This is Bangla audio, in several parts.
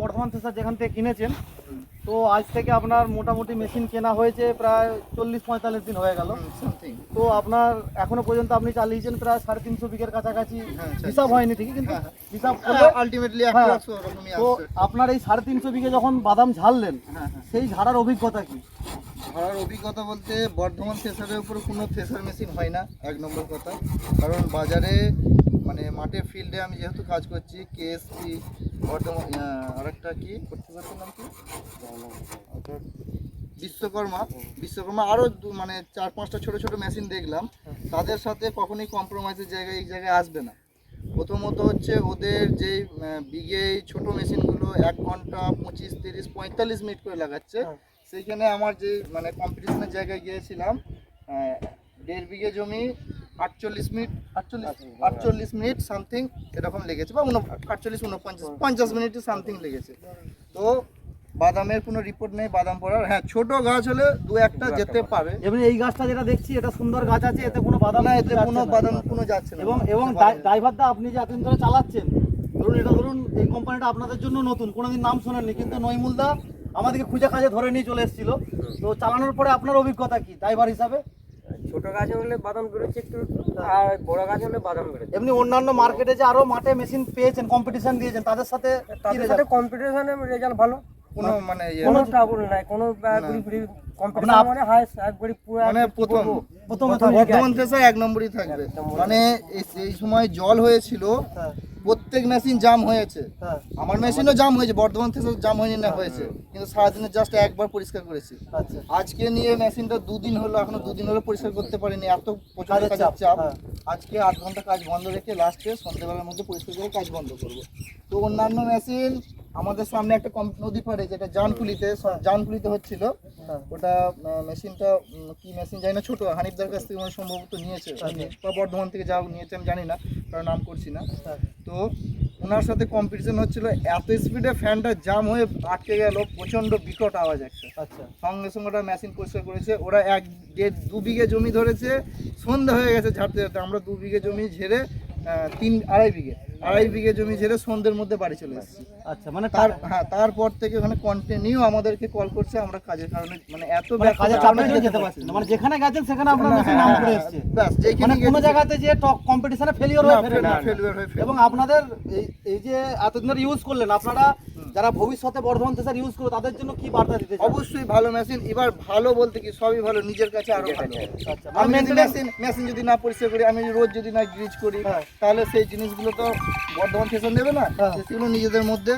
বর্ধমান থেকে যেখান থেকে কিনেছেন তো আজ থেকে আপনার মোটামুটি মেশিন কেনা হয়েছে প্রায় চল্লিশ পঁয়তাল্লিশ দিন হয়ে গেল। তো আপনার এখনও পর্যন্ত আপনি চালিয়েছেন প্রায় সাড়ে তিনশো বিঘের কাছাকাছি। হ্যাঁ, হিসাব হয়নি ঠিকই কিন্তু হিসাব আলটিমেটলি হ্যাঁ। একশো ওরকমই তো আপনার এই সাড়ে তিনশো বিঘে যখন বাদাম ঝাড়লেন হ্যাঁ হ্যাঁ। সেই ঝাড়ার অভিজ্ঞতা কি? ধরার অভিজ্ঞতা বলতে বর্ধমান থ্রেসারের উপর কোনো থ্রেসার মেশিন হয় না, এক নম্বর কথা। কারণ বাজারে মানে মাঠের ফিল্ডে আমি যেহেতু কাজ করছি, কেএসপি, বর্ধমান আরেকটা কি? কর্তৃপক্ষের নাম কি? ওটা বিশ্বকর্মা। বিশ্বকর্মা আরও মানে চার, পাঁচটা ছোট ছোট মেশিন দেখলাম। তাদের সাথে কখনোই কম্প্রোমাইজের জায়গায় এই জায়গায় আসবে না। প্রথমত হচ্ছে ওদের যে বিঘে ছোট মেশিনগুলো এক ঘণ্টা পঁচিশ, তিরিশ, পঁয়তাল্লিশ মিনিট করে লাগাচ্ছে। হ্যাঁ। সেইখানে আমার যে মানে কম্পিটিশনের জায়গায় গিয়েছিলাম দেড় বিঘে জমি আটচল্লিশ মিনিট আটচল্লিশ। আটচল্লিশ মিনিট সামথিং এরকম লেগেছে বা আটচল্লিশ উনপঞ্চাশ পঞ্চাশ মিনিট সামথিং লেগেছে। তো বাদামের কোনো রিপোর্ট নেই বাদাম পড়ার। হ্যাঁ ছোট গাছ হলে দু একটা যেতে পারে। এমনি এই গাছটা যেটা দেখছি এটা সুন্দর গাছ আছে এতে কোনো বাদাম না এতে কোনো বাদাম কোনো যাচ্ছে না। এবং এবং ড্রাই- ড্রাইভারদা আপনি যে এতদিন ধরে চালাচ্ছেন ধরুন এটা ধরুন এই কোম্পানিটা আপনাদের জন্য নতুন কোনোদিন নাম শোনেননি কিন্তু নইমুলদা আমাদেরকে খুঁজে কাজে ধরে নিয়ে চলে এসেছিল। তো চালানোর পরে আপনার অভিজ্ঞতা কি ড্রাইভার হিসাবে? ছোট গাছ হলে বাদাম বেরোচ্ছে একটু আর বড় গাছ হলে বাদাম বেরোচ্ছে। এমনি অন্যান্য মার্কেটে যে আরও মাঠে মেশিন পেয়েছেন কম্পিটিশন দিয়েছেন তাদের সাথে তাদের সাথে কম্পিটিশনে রেজাল্ট ভালো। কোনো মানে ইয়ে কোনো ট্রাবল নাই কোনো ঘুরি কম্পিটিশন মানে হাই একবারই পুরো মানে প্রথম প্রথম বর্ধমান এক নম্বরই থাকবে। মানে এই- এই সময় জল হয়েছিল। হ্যাঁ। প্রত্যেক মেশিন জাম হয়েছে। হ্যাঁ। আমার মেশিনও জাম হয়েছে বর্ধমান থেকে জাম হয়নি না হয়েছে। কিন্তু সারাদিনে জাস্ট একবার পরিষ্কার করেছি। আচ্ছা। আজকে নিয়ে মেশিনটা দুদিন হলো এখনও দুদিন হলো পরিষ্কার করতে পারিনি এত প্রচার কাজের চাপ হ্যাঁ। আজকে আধ ঘণ্টা কাজ বন্ধ রেখে লাস্টে সন্ধ্যেবেলার মধ্যে পরিষ্কার করে কাজ বন্ধ করব। তো অন্যান্য মেশিন আমাদের সামনে একটা কম- নদী পাড়ে যেটা জানকুলিতে জানকুলিতে হচ্ছিল। হ্যাঁ। ওটা মেশিনটা কি মেশিন জানি না ছোট। হানিফদার কাছ থেকে মানে সম্ভবত নিয়েছে। বা বর্ধমান থেকে যাও নিয়েছে আমি জানি না কারণ নাম করছি না। হ্যাঁ। তো ওনার সাথে কম্পিটিশন হচ্ছিল এত স্পিডে ফ্যানটা জাম হয়ে আটকে গেল প্রচণ্ড বিকট আওয়াজ একটা। আচ্ছা। সঙ্গে সঙ্গে ওটা মেশিন পরিষ্কার করেছে ওরা এক দেড় দু বিঘে জমি ধরেছে সন্ধ্যা হয়ে গেছে ঝাড়তে ঝাড়তে আমরা দু বিঘে জমি ঝেড়ে তিন আড়াই বিঘে আড়াই বিঘে জমি ছেড়ে সন্ধ্যের মধ্যে বাড়ি চলে এসেছি। আচ্ছা মানে তার হ্যাঁ তারপর থেকে ওখানে কন্টিনিউ আমাদেরকে কল করছে আমরা কাজের কারণে মানে এত মানে কাজের কারণে যেতে পারছি না। মানে যেখানে গেছেন সেখানে আপনার মেশিন নাম করে এসেছে। ব্যাস যেখানে মানে কোনো জায়গাতে যে টক কম্পিটিশনে ফেলিওর হয়ে ফেরে না। হয়ে এবং আপনাদের এই এই যে এতদিন ধরে ইউজ করলেন আপনারা যারা ভবিষ্যতে বর্ধমান থেসার ইউজ করবে তাদের জন্য কি বার্তা দিতে অবশ্যই ভালো মেশিন এবার ভালো বলতে কি সবই ভালো নিজের কাছে আরও ভালো। আচ্ছা আমি মানে মেশিন মেশিন যদি না পরিষ্কার করি আমি রোজ যদি না গ্রিজ করি হ্যাঁ। তাহলে সেই জিনিসগুলো তো বর্ধমান ফেশন দেবে না। হ্যাঁ। সেগুলো নিজেদের মধ্যে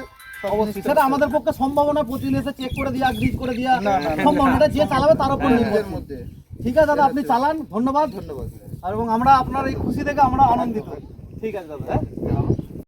সেটা আমাদের পক্ষে সম্ভাবনা প্রচুর এসে চেক করে দিয়া গ্রিজ করে দিয়া। সম্ভাবনাটা যে চালাবে তার উপর নিজেদের মধ্যে। ঠিক আছে দাদা আপনি চালান ধন্যবাদ। ধন্যবাদ। আর এবং আমরা আপনার এই খুশি থেকে আমরা আনন্দিত। ঠিক আছে দাদা হ্যাঁ?